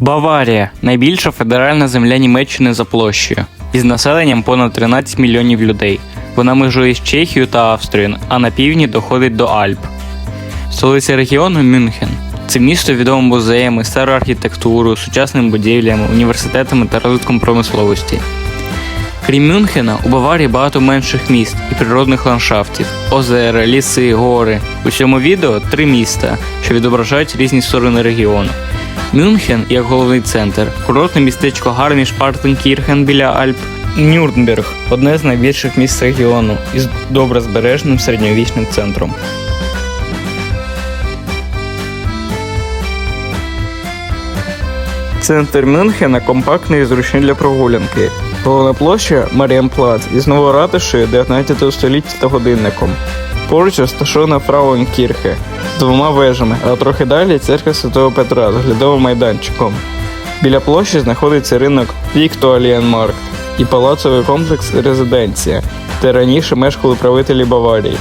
Баварія найбільша федеральна земля Німеччини за площею, із населенням понад 13 мільйонів людей. Вона межує з Чехією та Австрією, а на півдні доходить до Альп. Столиця регіону Мюнхен. Це місто відоме музеями, старою архітектурою, сучасними будівлями, університетами та розвитком промисловості. Крім Мюнхена, у Баварії багато менших міст і природних ландшафтів, озера, ліси, гори. У цьому відео три міста, що відображають різні сторони регіону. Мюнхен як головний центр, курортне містечко Гарміш Партенкірхен біля Альп, Нюрнберг одне з найбільших міст регіону із добре збереженим середньовічним центром. Центр Мюнхена компактний і зручний для прогулянки. Головна площа Маріамплац із новою ратушею 19 століття та годинником. Поруч розташована Фрауенкірхе з двома вежами, а трохи далі церква Святого Петра з оглядовим майданчиком. Біля площі знаходиться ринок Віктуалієнмаркт і палацовий комплекс Резиденція, де раніше мешкали правителі Баварії.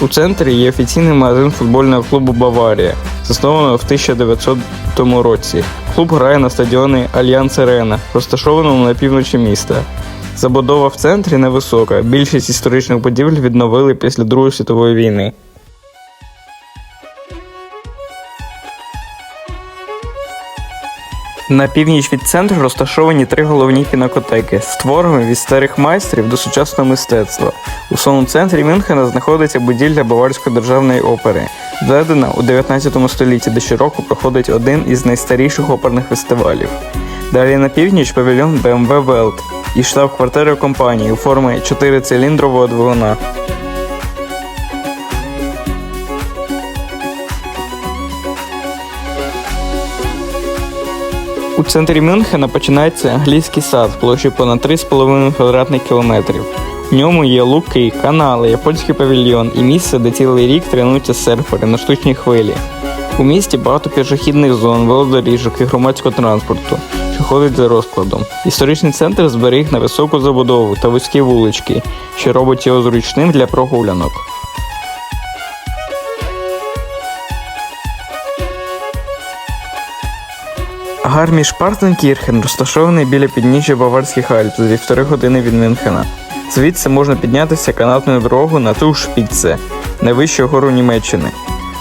У центрі є офіційний магазин футбольного клубу Баварія, заснованого в 1900 році. Клуб грає на стадіоні Альянс Арена, розташованому на півночі міста. Забудова в центрі невисока. Більшість історичних будівель відновили після Другої світової війни. На північ від центру розташовані три головні пінакотеки, створені від старих майстрів до сучасного мистецтва. У самому центрі Мюнхена знаходиться будівля Баварської державної опери, зведена у 19 столітті, де щороку проходить один із найстаріших оперних фестивалів. Далі на північ павільйон BMW Welt і штаб-квартира компанії у формі 4-циліндрового двигуна. У центрі Мюнхена починається англійський сад площею понад 3,5 квадратних кілометрів. В ньому є луки, канали, японський павільйон і місце, де цілий рік тренуються серфери на штучній хвилі. У місті багато пішохідних зон, велодоріжок і громадського транспорту, що ходить за розкладом. Історичний центр зберіг на високу забудову та вузькі вулички, що робить його зручним для прогулянок. Гарміш Партенкірхен розташований біля підніжжя Баварських Альп за півтори години від Мюнхена. Звідси можна піднятися канатною дорогою на ту Шпіце, найвищу гору Німеччини.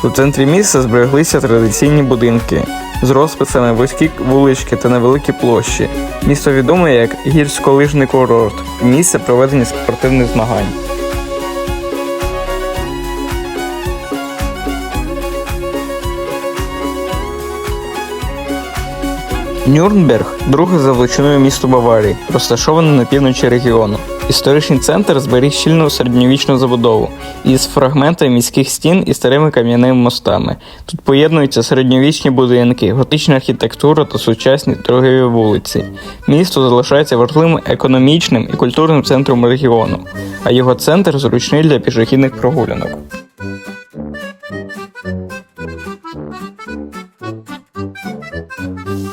У центрі міста збереглися традиційні будинки з розписами, вузькі вулички та невеликі площі. Місто відоме як гірськолижний курорт, місце проведення спортивних змагань. Нюрнберг друге за величиною місто Баварії, розташоване на півночі регіону. Історичний центр зберіг щільну середньовічну забудову із фрагментами міських стін і старими кам'яними мостами. Тут поєднуються середньовічні будинки, готична архітектура та сучасні торгові вулиці. Місто залишається важливим економічним і культурним центром регіону, а його центр зручний для пішохідних прогулянок.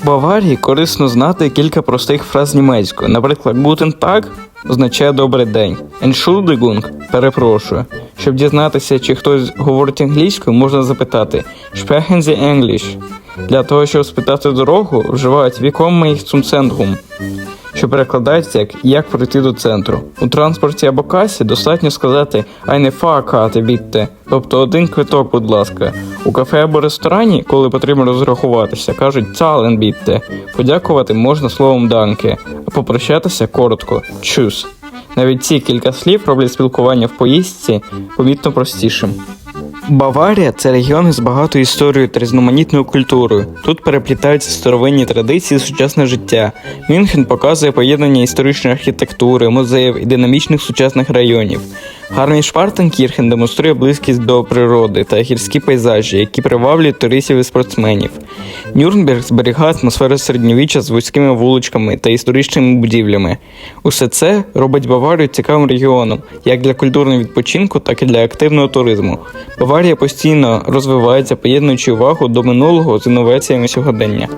Баварії корисно знати кілька простих фраз німецькою. Наприклад, Guten Tag означає добрий день. Entschuldigung – перепрошую. Щоб дізнатися, чи хтось говорить англійською, можна запитати Sprechen Sie English? Для того, щоб спитати дорогу, вживають «Wie ich zum Zentrum», що перекладається як як пройти до центру. У транспорті або касі достатньо сказати «Eine Fahrkarte bitte», тобто один квиток, будь ласка. У кафе або ресторані, коли потрібно розрахуватися, кажуть «Zahlen bitte». Подякувати можна словом «Danke», а попрощатися коротко «Tschüss». Навіть ці кілька слів роблять спілкування в поїздці помітно простішим. Баварія це регіон з багатою історією та різноманітною культурою. Тут переплітаються старовинні традиції сучасне життя. Мюнхен показує поєднання історичної архітектури, музеїв і динамічних сучасних районів. Гарний Шпартенкірхен демонструє близькість до природи та гірські пейзажі, які приваблюють туристів і спортсменів. Нюрнберг зберігає атмосферу середньовіччя з вузькими вуличками та історичними будівлями. Усе це робить Баварію цікавим регіоном як для культурного відпочинку, так і для активного туризму. Баварія постійно розвивається, поєднуючи увагу до минулого з інноваціями сьогодення.